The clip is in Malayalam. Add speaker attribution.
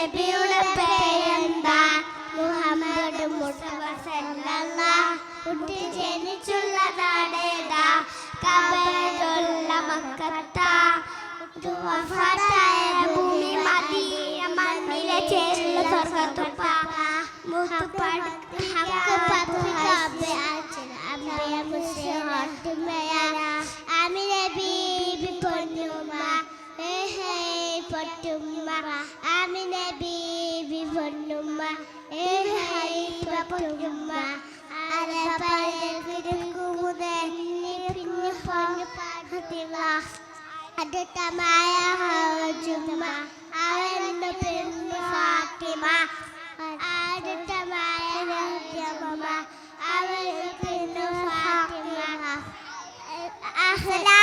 Speaker 1: നബിയുടെ പേരെന്താ കബറുള്ള മക്കത്ത ഭൂമി മദീന മണ്ണിലെ ചേരുന്ന സ്വർഗത്തുപ്പ പൊട്ടുമ്മ ആമിന ബീബി പൊന്നുമ്മ ഏ ഹൈ പൊട്ടുമ്മ അടുത്തമായ ചുമ്മ അവരുടെ പെരുമ Fatima. Fatima. Fatima. Fatima.